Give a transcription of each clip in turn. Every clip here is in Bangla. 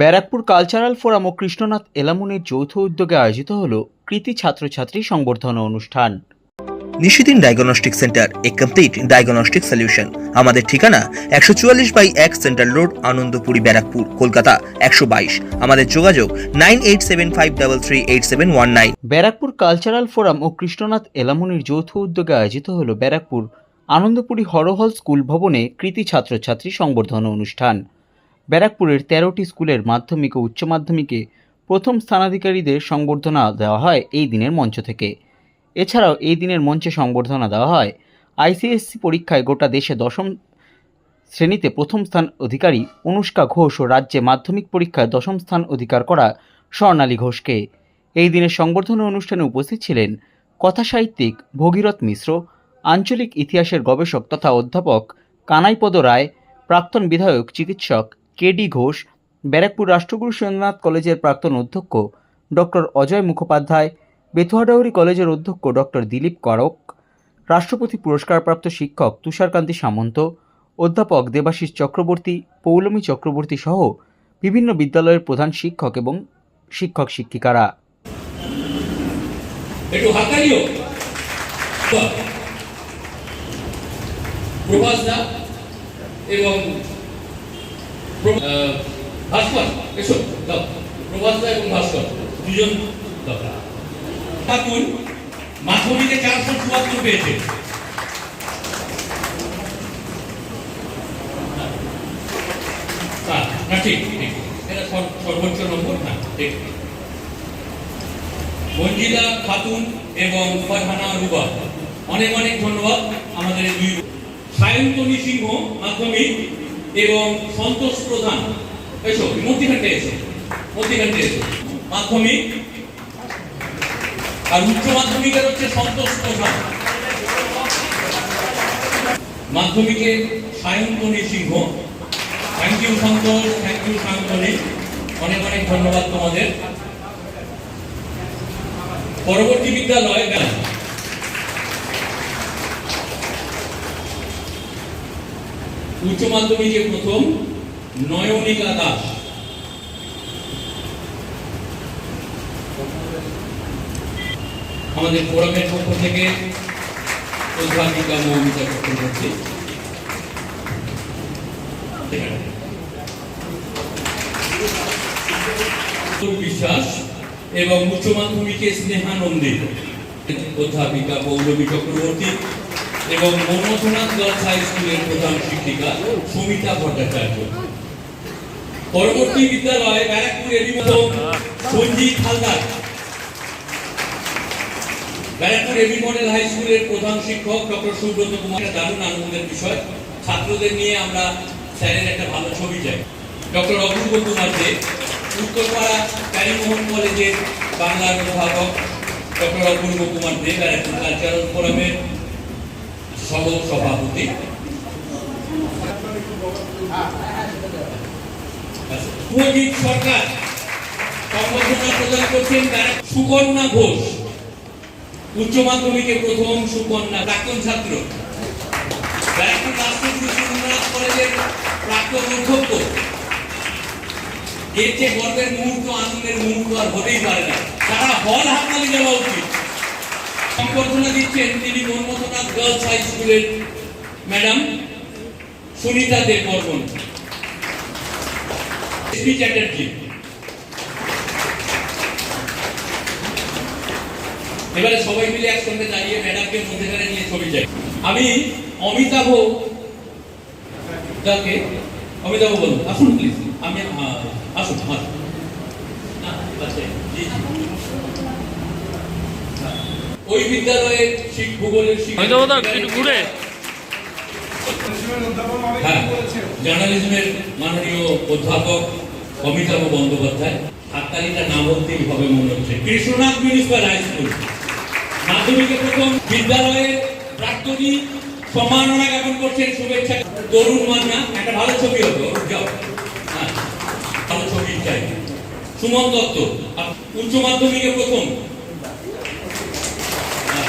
ব্যারাকপুর কালচারাল ফোরাম ও কৃষ্ণনাথ এলামুনের যৌথ উদ্যোগে আয়োজিত হল কৃতি ছাত্রছাত্রী সংবর্ধনা অনুষ্ঠান। Nishidin diagnostic centre a complete diagnostic solution আমাদের ঠিকানা একশো চুয়াল্লিশ বাই এক সেন্ট্রাল রোড আনন্দপুরি ব্যারাকপুর কলকাতা একশো বাইশ। আমাদের যোগাযোগ nine eight seven five double three eight seven one nine. Barrackpore cultural forum ও কৃষ্ণনাথ এলামুনির যৌথ উদ্যোগে আয়োজিত হল ব্যারাকপুর আনন্দপুরি হরহল স্কুল ভবনে কৃতি ছাত্রছাত্রী সংবর্ধনা অনুষ্ঠান। ব্যারাকপুরের তেরোটি স্কুলের মাধ্যমিক ও উচ্চ মাধ্যমিকে প্রথম স্থানাধিকারীদের সংবর্ধনা দেওয়া হয় এই দিনের মঞ্চ থেকে। এছাড়াও এই দিনের মঞ্চে সংবর্ধনা দেওয়া হয় আইসিএসসি পরীক্ষায় গোটা দেশে দশম শ্রেণীতে প্রথম স্থান অধিকারী অনুষ্কা ঘোষ ও রাজ্যে মাধ্যমিক পরীক্ষায় দশম স্থান অধিকার করা স্বর্ণালী ঘোষকে। এই দিনের সংবর্ধনা অনুষ্ঠানে উপস্থিত ছিলেন কথাসাহিত্যিক ভগীরথ মিশ্র, আঞ্চলিক ইতিহাসের গবেষক তথা অধ্যাপক কানাইপদ রায়, প্রাক্তন বিধায়ক, চিকিৎসক কে ডি ঘোষ, ব্যারাকপুর রাষ্ট্রগুরু সুরেন্দ্রনাথ কলেজের প্রাক্তন অধ্যক্ষ ডক্টর অজয় মুখোপাধ্যায়, বেথুয়াডাউরি কলেজের অধ্যক্ষ ডক্টর দিলীপ করক, রাষ্ট্রপতি পুরস্কারপ্রাপ্ত শিক্ষক তুষারকান্তি সামন্ত, অধ্যাপক দেবাশিস চক্রবর্তী, পৌলমী চক্রবর্তী সহ বিভিন্ন বিদ্যালয়ের প্রধান শিক্ষক এবং শিক্ষক শিক্ষিকারা। এবং ভাস্কর এসো দাও প্রভাস দা এবং ভাস্কর দুজন ঠাকুর মাধ্যমিকে চারশো চুয়াত্তর পেয়েছে। হ্যাঁ, সর্বোচ্চ নম্বর না মঞ্জিলা খাতুন এবং ফারহানা রুবা। অনেক অনেক ধন্যবাদ আমাদের দুই সায়ন্তনী সিংহ মাধ্যমিক। এবং সন্তোষ প্রধান। এসো মধ্যখানটা এসো মধ্যখানটা এসো। মাধ্যমিক আর উচ্চ মাধ্যমিকের হচ্ছে সন্তোষ প্রধান। মাধ্যমিকে Sayantani Singha. Thank you Santosh thank you Sayantani. অনেক অনেক ধন্যবাদ তোমাদের। পরবর্তী বিদ্যালয় উচ্চ মাধ্যমিকে প্রথম, নয়নিকা দাস। আমাদের ফোরামের পক্ষ থেকে অধ্যাপিকা মৌমিতা চক্রবর্তী বিশ্বাস এবং উচ্চ মাধ্যমিকে স্নেহানন্দী অধ্যাপিকা পৌলমী চক্রবর্তী এবং মন্মথনাথ গার্লস হাই স্কুলের প্রধান শিক্ষিকা সুমিতা ভট্টাচার্য। পরবর্তী বিদ্যালয় ব্যারাকপুর সঞ্জিত হালদার। ব্যারাকপুর হাই স্কুলের প্রধান শিক্ষক ডক্টর সুব্রত কুমার দারুণ আনন্দের বিষয়। ছাত্রদের নিয়ে আমরা স্যারের একটা ভালো ছবি চাই। ডক্টর অপূর্ব কুমার দে, উত্তরপাড়া প্যারিমোহন কলেজের বাংলার অধ্যাপক। ডক্টর অপূর্ব কুমার দে, ব্যারাকপুর কালচারাল ফোরামের সভাপতি। সুজিত সরকার সংবর্ধনা প্রদান করছেন সুকন্যা ঘোষ। উচ্চ মাধ্যমিকে প্রথম সুকন্যা প্রাক্তন ছাত্র। প্রাক্তন এর চেয়ে গর্বের মুহূর্ত, আনন্দের মুহূর্ত আর হতেই পারে না। তারা হল হাততালি দেওয়া উচিত। সংবর্ধনা দিচ্ছেন তিনি মনমথনাথ গার্লস হাই স্কুলের ম্যাডাম সুনিতা দেব বর্মন। চ্যাটার্জি। এবারে সবাই মিলে একসঙ্গে দাঁড়িয়ে ম্যাডামকে মধ্যেখানে নিয়ে ছবি চাই। আমি অমিতাভ যাকে অমিতাভ বলুন আসুন প্লিজ আমি আসুন আসুন না, আছে, জি, জি। ওই বিদ্যালয়ের শিখ ভূগোলের ঘুরে। হ্যাঁ জার্নালিজমের মাননীয় অধ্যাপক অমিতাভ বন্দ্যোপাধ্যায়। হাততালিটা না বলতেই হবে মনে হচ্ছে। Krishnanath municipal high school. মাধ্যমিকে প্রথম বিদ্যালয়ের প্রাক্তনী সম্মাননা জ্ঞাপন করছেন শুভেচ্ছা। তরুণ মান্না একটা ভালো ছবি হতো যাও। হ্যাঁ ভালো ছবি চাই। সুমন দত্ত উচ্চ মাধ্যমিকে প্রথম হ্যাঁ।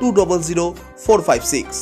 two double zero four five six